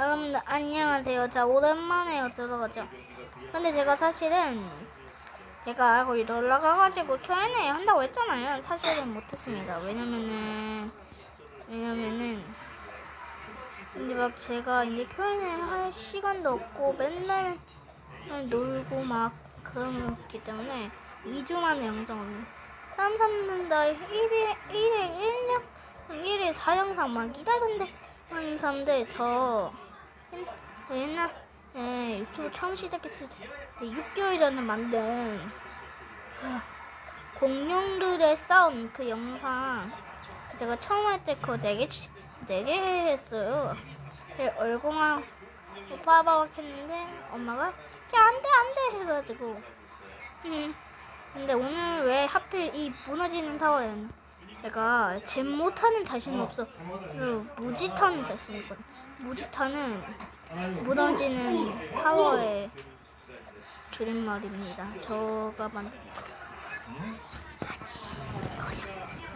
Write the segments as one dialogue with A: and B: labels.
A: 여러분들 안녕하세요. 자 오랜만에 들어가죠. 근데 제가 사실은 제가 거기 놀러 가가지고 Q&A 한다고 했잖아요. 사실은 못했습니다. 왜냐면은 왜냐면은 근데 막 제가 이제 Q&A 할 시간도 없고 맨날 놀고 막 그렇기 때문에 2주 만에 영상을 다른 사람들은 다 1일 1일 1년 1일 4영상 막 기다던데 하는 사람들 저 옛- 옛날에 유튜브 처음 시작했을 때 6개월 전에 만든 하, 공룡들의 싸움 그 영상 제가 처음 할 때 그거 4개, 4개 했어요. 그 얼공하고 빠바박 했는데 엄마가 야 안돼 안돼. 해가지고. 음 근데 오늘 왜 하필 이 무너지는 타워에는 제가 잼 못하는 자신은 없어. 그 무지 타는 자신이 있거든 무지타는 무너지는 타워의 줄임말입니다. 저가 만든 거.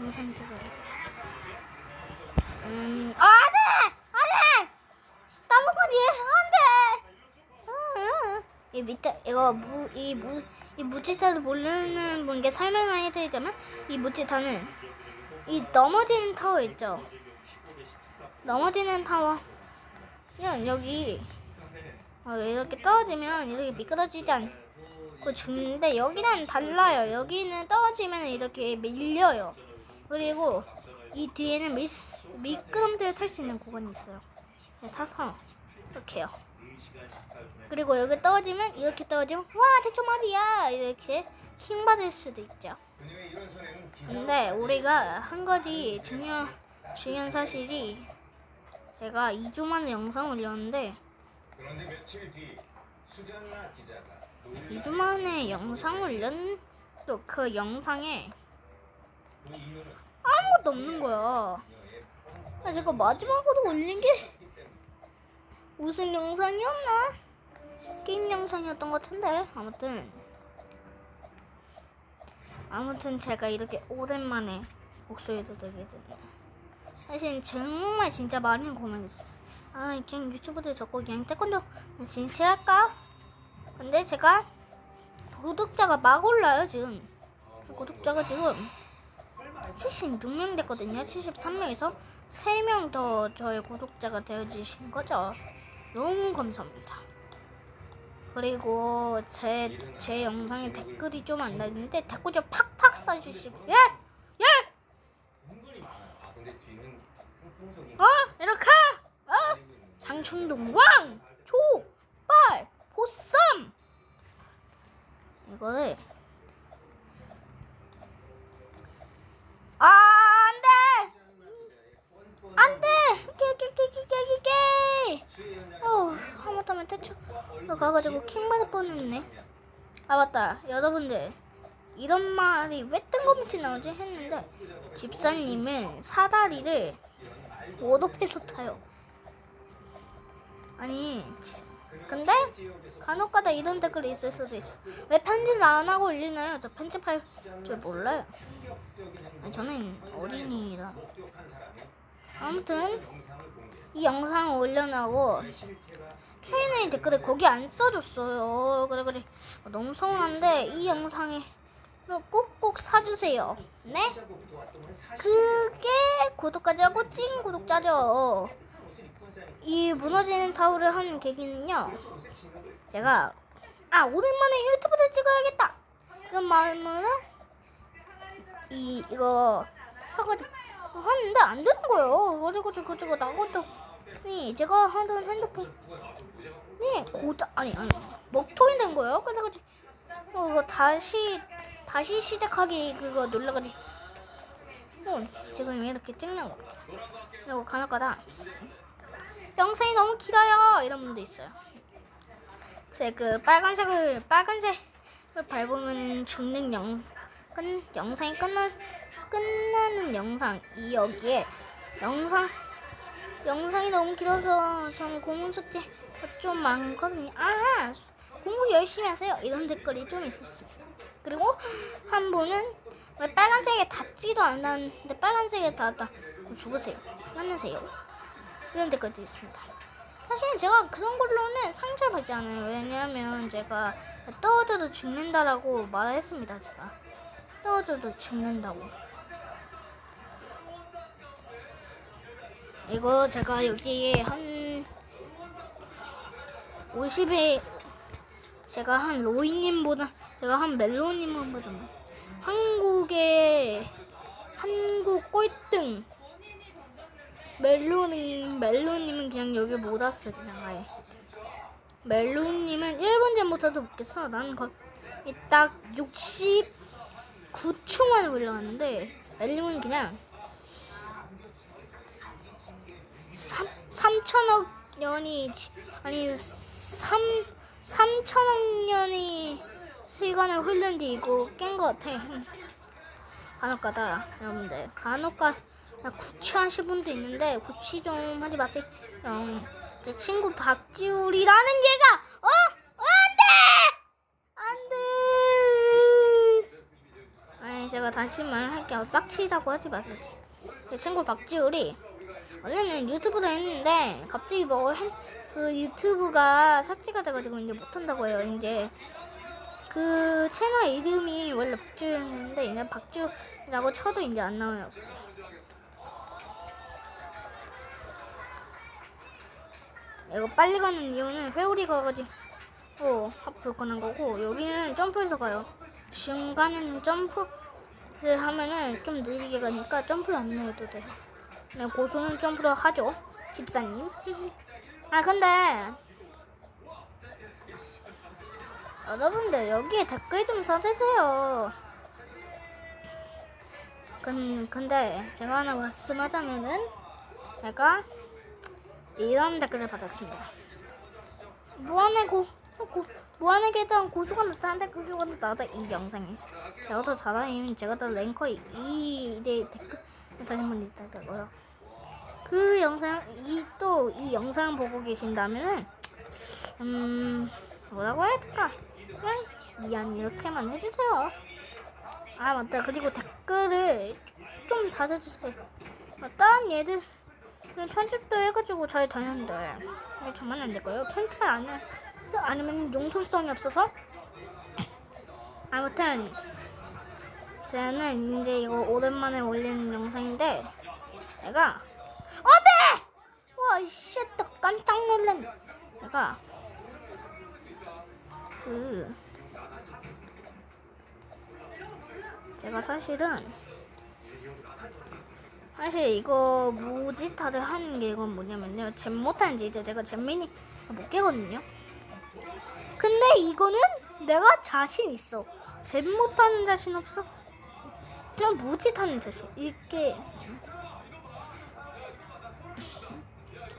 A: 인상 찍어야 돼 음, 아, 안 돼! 안 돼! 따먹거리 안 돼! 이 밑에 이거 무 이 무 이 무지타를 모르는 분께 설명을 해드리자면 이 무지타는 이 넘어지는 타워 있죠? 넘어지는 타워 그냥 여기 어, 이렇게 떨어지면 이렇게 미끄러지지 않고 죽는데 여기는 달라요. 여기는 떨어지면 이렇게 밀려요. 그리고 이 뒤에는 미, 미끄럼틀을 탈 수 있는 구간이 있어요. 네, 타서 이렇게요. 그리고 여기 떨어지면 이렇게 떨어지면 와 대충 말이야? 이렇게 힘 받을 수도 있죠. 근데 우리가 한 가지 중요 중요한 사실이 제가 2주 만에 영상 올렸는데
B: 그런데 며칠 뒤 수잔나 기자가
A: 2주 만에 영상 올렸도 그 영상에
B: 그
A: 아무것도 없는 거야. 아, 제가 마지막으로 올린 게 무슨 영상이었나? 게임 영상이었던 것 같은데 아무튼 아무튼 제가 이렇게 오랜만에 목소리도 되게 됐네. 사실 정말 진짜 많이 고민했었어. 아 그냥 유튜브들 적고 그냥 태권도 진짜 할까? 근데 제가 구독자가 막 올라요 지금. 구독자가 지금 76명 됐거든요. 73명에서 3명 더 저의 구독자가 되어주신 거죠. 너무 감사합니다. 그리고 제, 제 영상에 댓글이 좀 안 달리는데 댓글 좀 팍팍 써주시고 예! 어? 이렇게 어? 장충동 왕! 조! 빨! 보쌈! 이거를 아 안돼! 안돼! 깨깨깨깨깨깨! 어, 하마터면 태초 가가지고 킹 받을 뻔했네. 아 맞다, 여러분들 이런 말이 왜 뜬금없이 나오지 했는데 집사님은 사다리를 오도패서 타요. 아니, 지- 근데 간혹가다 이런 댓글이 있을 수도 있어. 왜 편집 안 하고 올리나요? 저 편집할 줄 몰라요. 아니, 저는 어린이라. 아무튼. 이 영상을 올려놓고 Q&A 댓글에 거기 안 써줬어요. 그래 그래 너무 서운한데 이 영상에 꼭꼭 사주세요. 네? 그게 구독자고 찐 구독자죠. 이 무너지는 타워를 하는 계기는요. 제가 아 오랜만에 유튜브를 찍어야겠다. 이런 마음으로 이 이거 사가지고 하는데 안 되는 거예요. 그리고 저거 저거 나것도 이 제가 하던 핸드폰이 고장 아니 아니 먹통이 된 거예요. 그래가지고 어, 이거 다시 다시 시작하기 그거 눌러가지고 어, 지금 이렇게 찍는 겁니다. 그리고 간혹가다 영상이 너무 길어요 이런 분도 있어요. 제 그 빨간색을 빨간색을 밟으면 죽는 영 끝, 영상이 끝나 끝나는 영상 이 여기에 영상 영상이 너무 길어서 전 공부 숙제 좀 많거든요. 아 공부 열심히 하세요 이런 댓글이 좀 있었습니다. 그리고 한 분은 왜 빨간색에 닿지도 않았는데 빨간색에 닿았다. 죽으세요. 끝내세요. 이런 댓글도 있습니다. 사실 제가 그런 걸로는 상처를 받지 않아요. 왜냐하면 제가 떨어져도 죽는다라고 말했습니다. 제가 떨어져도 죽는다고. 이거 제가 여기에 한 50에 제가 한 로이님보다 제가 한 멜로님보다 한국의 한국 꼴등. 멜로님 멜로님은 그냥 여기 못 왔어 그냥 아예. 멜로님은 1분 전부터도 못겠어. 난 거의 딱 69초 만에 올라갔는데 멜로는 그냥 3, 3천억 년이 지- 아니 3 3천억 년이 시간을 흐른 뒤 이거 깬 것 같아. 간혹가다. 여러분들 간혹가 구취하신 분도 있는데 구취 좀 하지 마세요. 음, 제 친구 박지울이라는 얘가 어? 어 안돼! 안돼! 제가 다시 말할게요. 빡치다고 하지 마세요. 제 친구 박지울이 원래는 유튜브도 했는데 갑자기 뭐그 유튜브가 삭제가 돼가지고 이제 못한다고 해요. 이제 그 채널 이름이 원래 박주였는데 이제 박주라고 쳐도 이제 안 나와요. 이거 빨리 가는 이유는 회오리 가 가지고 합볼 거는 거고 여기는 점프해서 가요. 중간에는 점프를 하면은 좀 느리게 가니까 점프를 안 해도 돼요. 네, 고수는 점프를 하죠. 집사님. 아 근데 여러분들 여기에 댓글 좀 써주세요. 근, 근데 제가 하나 말씀하자면은 제가 이런 댓글을 받았습니다. 무한의 고, 고 무한의 계단 고수가 나타난데 그거가 나다 이 영상에 제가 더 잘하면 제가 더 랭커 2대 댓글 다신 분이 있다고요. 그 영상 이 또이 영상 보고 계신다면은 음 뭐라고 해야 될까? 미안 이렇게만 해주세요. 아 맞다 그리고 댓글을 좀 달아주세요. 아, 다른 얘들 편집도 해가지고 잘 다녔는데 왜 저만 안 될까요? 편집을 안 해. 아니면 용손성이 없어서 아무튼 저는 이제 이거 오랜만에 올리는 영상인데 내가 어때? 와 이씨 또 깜짝 놀랐네. 내가 그 제가 사실은 사실 이거 무지 타를 하는 게 이건 뭐냐면요. 잼 못하는지 이제 제가 잼민이 못 깨거든요. 근데 이거는 내가 자신 있어. 잼 못하는 자신 없어. 그냥 무지 타는 자신. 이게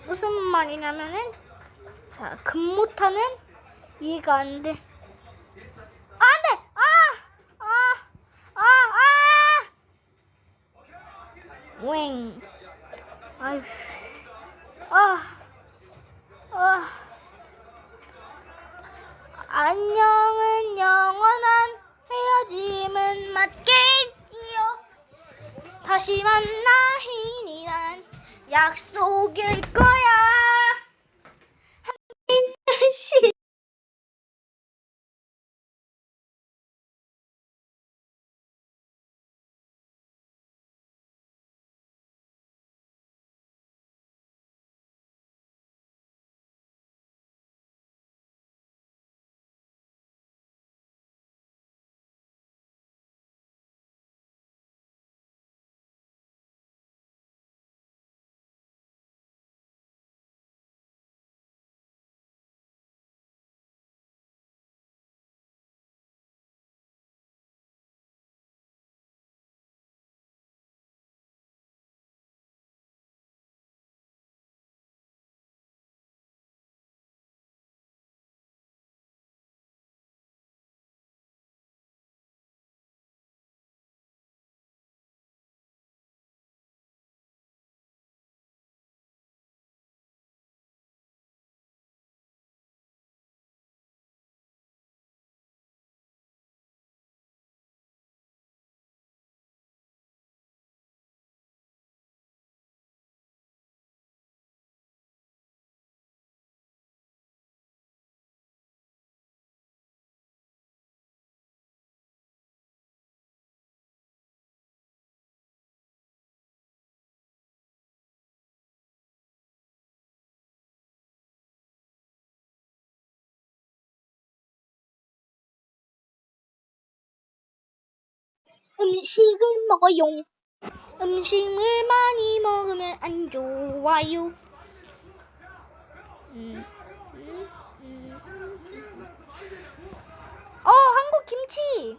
A: 무슨 말이냐면은 자 금 못하는 이해가 안 돼. 안 돼! 아! 아! 아! 아! 웽. 아휴. 아. 아. 안녕은 영원한 헤어짐은 맞겠지요. 다시 만나 희니란 약속일 거 음식을 먹어요. 음식을 많이 먹으면 안 좋아요. 음, 음, 음. 어, 한국 김치.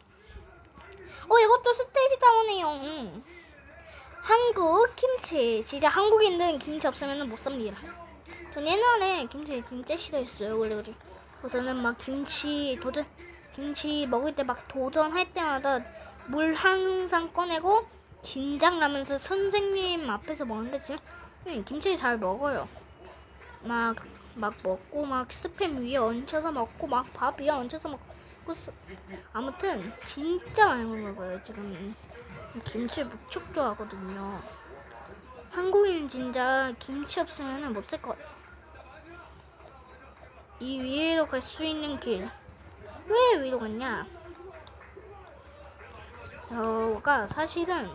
A: 어, 이것도 스테이지 다운이에요. 음. 한국 김치. 진짜 한국인들은 김치 없으면 못 삽니다. 전 옛날에 김치 진짜 싫어했어요. 그래 그래. 저는 막 김치 도전 김치 먹을 때 막 도전할 때마다 물 항상 꺼내고 긴장하면서 선생님 앞에서 먹는데 진짜 음, 김치 잘 먹어요. 막 막 먹고 막 스팸 위에 얹혀서 먹고 막 밥 위에 얹혀서 먹고 스- 아무튼 진짜 많이 먹어요. 지금 김치 무척 좋아하거든요. 한국인은 진짜 김치 없으면 못 살 것 같아. 이 위로 갈 수 있는 길. 왜 위로 갔냐? 저가 사실은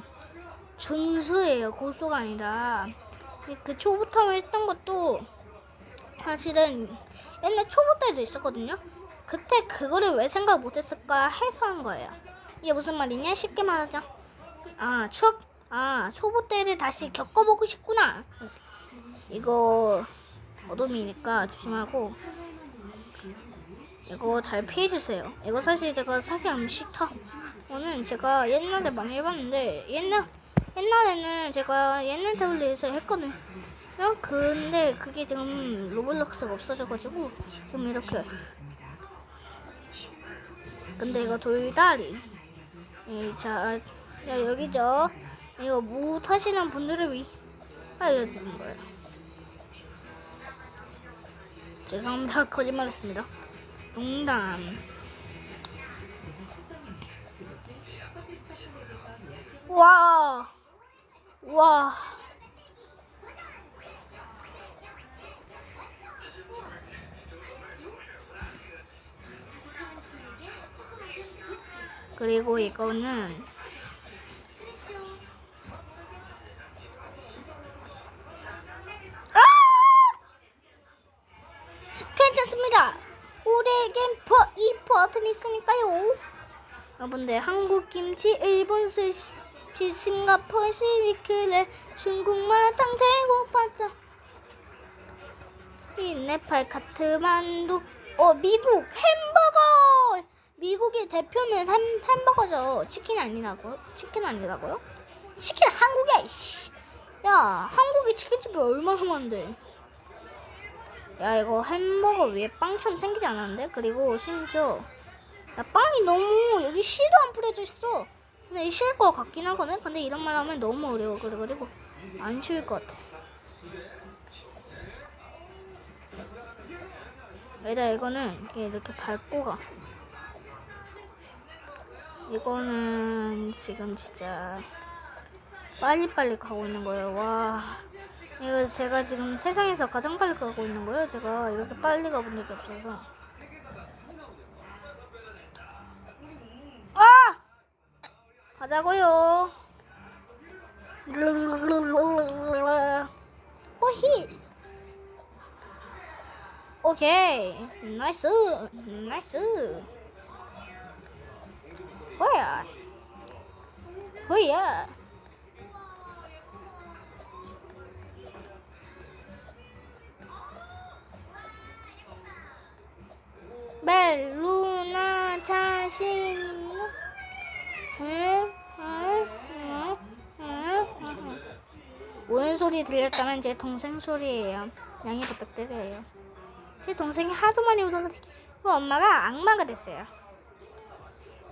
A: 준수예요. 고수가 아니라. 그 초보탐을 했던 것도 사실은 옛날 초보 때도 있었거든요. 그때 그거를 왜 생각 못했을까 해서 한 거예요. 이게 무슨 말이냐? 쉽게 말하자. 아 추억. 아 초보 때를 다시 겪어보고 싶구나. 이거 어둠이니까 조심하고 이거 잘 피해주세요. 이거 사실 제가 사기 음식 타고는 제가 옛날에 많이 해봤는데 옛날 옛날에는 제가 옛날 태블릿에서 했거든요. 근데 그게 지금 로블록스가 없어져가지고 지금 이렇게. 근데 이거 돌다리. 예, 자, 자 여기죠. 이거 못 하시는 분들을 위 알려드리는 거예요. 죄송합니다. 거짓말했습니다. 농담. 와, 와. 그리고 이거는 아! 괜찮습니다. 우리에겐 버, 이 버튼이 있으니까요. 여러분들 한국 김치, 일본 스시, 시, 싱가포르 시리크레, 중국 마라탕, 태국 이 네팔 카트만두, 어 미국 햄버거. 미국의 대표는 햄, 햄버거죠. 치킨 아니라고? 치킨 아니라고요? 치킨 한국이야. 한국에 치킨집이 얼마나 많은데? 야 이거 햄버거 위에 빵처럼 생기지 않았는데? 그리고 심지어 야 빵이 너무 여기 씨도 안 뿌려져 있어. 근데 쉬울 것 같긴 하거든? 근데 이런 말 하면 너무 어려워. 그래가지고 안 쉬울 것 같아. 얘들아 이거는 이렇게 밟고 가. 이거는 지금 진짜 빨리빨리 가고 있는 거예요. 와 이거 제가 지금 세상에서 가장 빨리 가고 있는 거예요. 제가 이렇게 빨리 가본 적이 없어서. 아! 가자고요. 오히. 오케이. 나이스. 나이스. 뭐야? 뭐야? 자신 있나? 응? 응? 응? 응? 응? 오는 소리 들렸다면 제 동생 소리예요. 양해 부탁드려요. 제 동생이 하도 많이 울어가지고 엄마가 악마가 됐어요.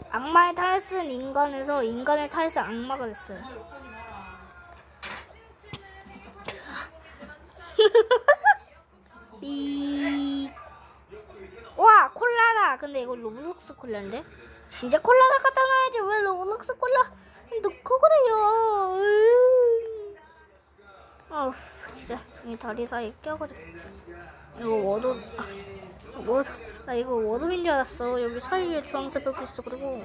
A: 악마의 쓴 인간에서 인간의 쓴 악마가 됐어요. 콜라인데? 진짜 콜라다 갖다 놔야지 왜 로블록스 콜라 넣고 그래요? 어우 진짜 이 다리 사이에 껴가지고 이거 워도 아, 워도 나 이거 워도인 줄 알았어. 여기 사이에 주황색 벽이 있어. 그리고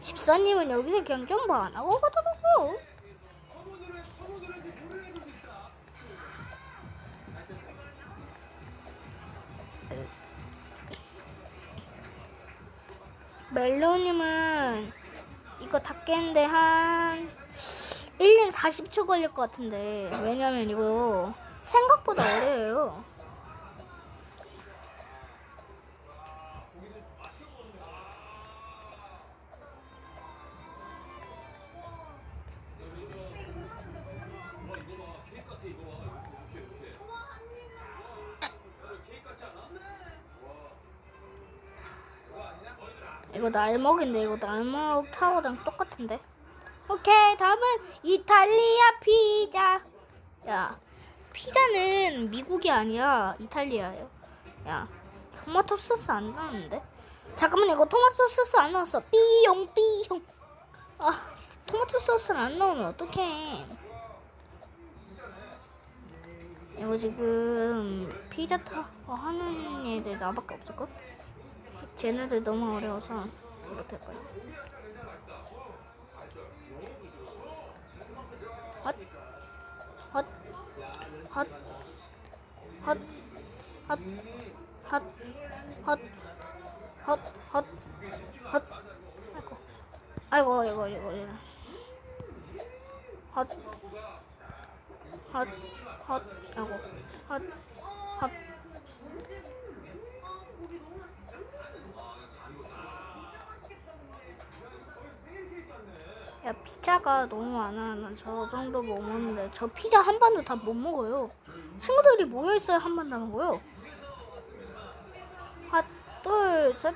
A: 집사님은 여기서 점프 안 하고 가더라고요. 멜로님은 이거 다 깼는데 한 1년 40초 걸릴 것 같은데 왜냐면 이거 생각보다 어려워요. 이거 날먹인데 이거 날먹 타워랑 똑같은데. 오케이 다음은 이탈리아 피자. 야 피자는 미국이 아니야 이탈리아예요. 야 토마토 소스 안 나오는데? 잠깐만 이거 토마토 소스 안 나왔어. 삐용 삐용. 아 토마토 소스를 안 나오면 어떡해. 이거 지금 피자 타워 하는 애들 나밖에 없을걸? 쟤네들 너무 어려워서 못할 거야. 헛, 헛, 헛, 헛, 헛, 헛, 헛, 헛, 헛, 헛. 아이고, 아이고, 아이고. 이거. 헛, 헛, 헛, 아이고, 헛, 헛. 야 피자가 너무 많아. 나저 정도 못 먹는데 저 피자 한 반도 다 못 먹어요. 친구들이 모여 있어야 한 반 다 먹어요. 하나 둘 셋.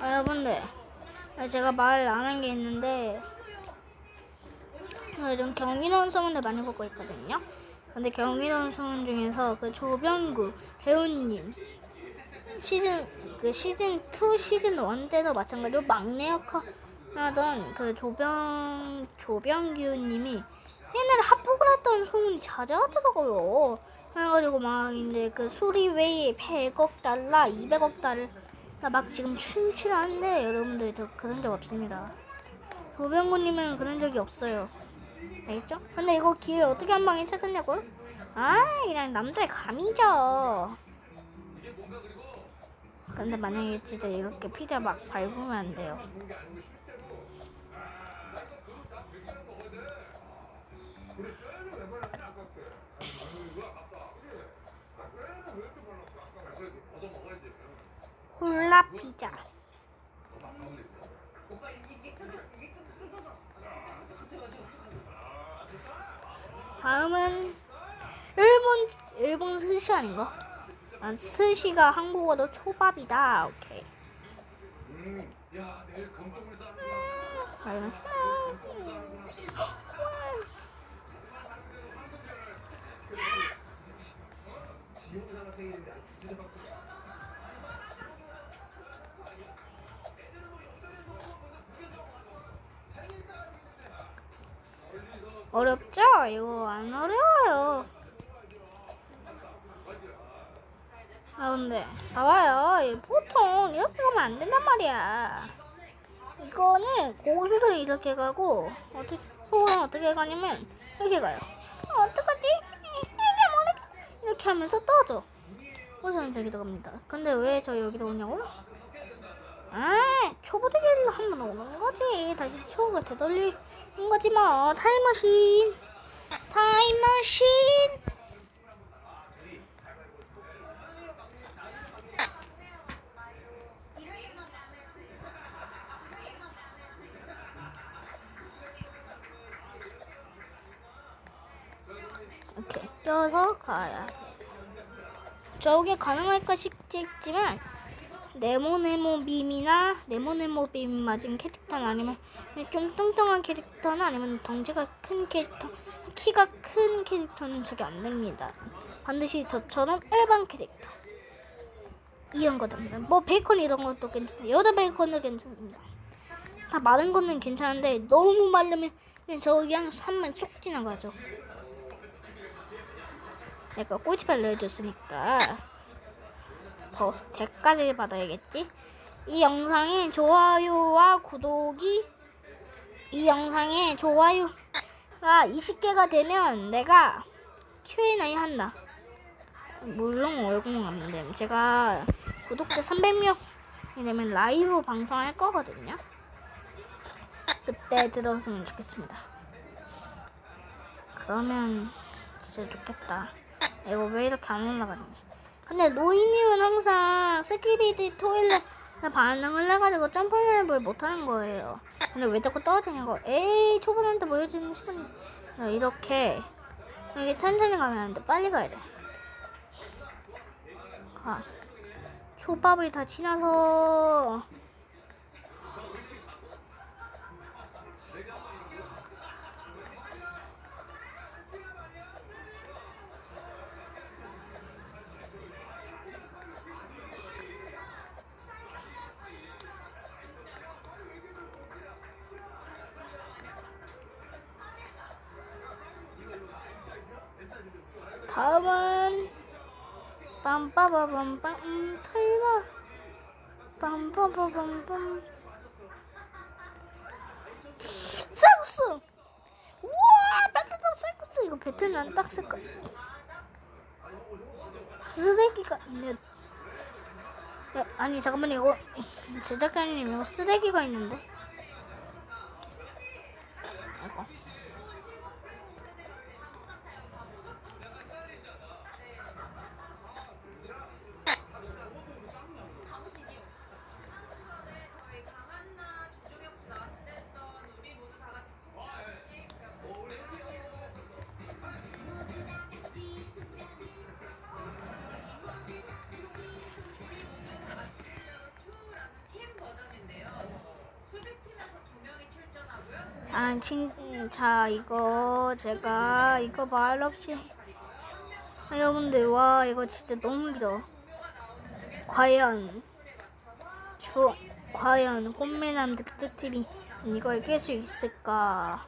A: 아 여러분들 아, 제가 말 안 한 게 있는데 요즘 경기도원 소문을 많이 보고 있거든요. 근데 경기도원 소문 중에서 그 조병구 배우님 시즌 그 시즌 2 시즌 1 때도 마찬가지로 막내 역할 하던 그 조병 조병규님이 옛날에 합복을 했던 소문이 자자하더라고요. 그래가지고 막 이제 그 수리 웨이 100억 달러, 200억 달러 막 지금 춘출하는데 여러분들 저 그런 적 없습니다. 조병구님은 그런 적이 없어요. 알겠죠? 근데 이거 길 어떻게 한 방에 찾았냐고요? 아, 그냥 남자의 감이죠. 근데 만약에 진짜 이렇게 피자 막 밟으면 안 돼요. 콜라 피자. 다음은 일본 일본 스시 아닌가? 아, 스시가 한국어로 초밥이다. 오케이. 다음 어렵죠? 이거 안 어려워요. 아 근데. 이 보통 이렇게 가면 안 된단 말이야. 이거는 고수들이 이렇게 가고 어떻게 그거는 어떻게 가냐면 이렇게 가요. 어, 어떡하지? 이게 뭐래? 이렇게 하면서 떠져. 그래서 저기도 갑니다. 근데 왜 저 여기로 오냐고요? 아, 초보들끼리 한번 오는 거지. 다시 초보가 되돌리 는 거지 뭐. 타임머신. 타임머신. 이렇게 떠서 가야 돼. 저게 가능할까 싶지만 네모네모 빔이나 네모네모 빔 맞은 캐릭터는 아니면 좀 뚱뚱한 캐릭터는 아니면 덩치가 큰 캐릭터, 키가 큰 캐릭터는 저게 안 됩니다. 반드시 저처럼 일반 캐릭터 이런 거 됩니다. 뭐 베이컨 이런 것도 괜찮아요. 여자 베이컨도 괜찮습니다. 다 마른 거는 괜찮은데 너무 마르면 저 그냥 산만 쏙 지나가죠. 내가 꿀팁 알려줬으니까 더 대가를 받아야겠지. 이 영상에 좋아요와 구독이 이 영상에 좋아요가 20개가 되면 내가 Q&A 한다. 물론 월급은 안 됨. 제가 구독자 300명이 되면 라이브 방송할 거거든요. 그때 들어오시면 좋겠습니다. 그러면 진짜 좋겠다. 이거 왜 이렇게 안 올라가니? 근데 로이님은 항상 스키비디 토일렛 반응을 해가지고 점프맵을 못하는 거예요. 근데 왜 자꾸 떨어지냐고. 에이 초보한테 보여주는 시간 이렇게 이게 천천히 가면 안 돼. 빨리 가야 돼. 가. 초밥을 다 지나서 다음은 빰빠바밤빰 음, 설마. 빰빠바밤빰 쌀국수! 우와 따뜻한 쌀국수. 이거 베트남 딱 색깔. 쓰레기가 있네. 야, 아니 잠깐만 이거 제작자님 이거 쓰레기가 있는데 자, 친, 자, 이거 제가 이거 말 없이 아, 여러분들 와 이거 진짜 너무 길어. 과연 주 과연 꽃미남 늑대TV 이걸 깰 수 있을까?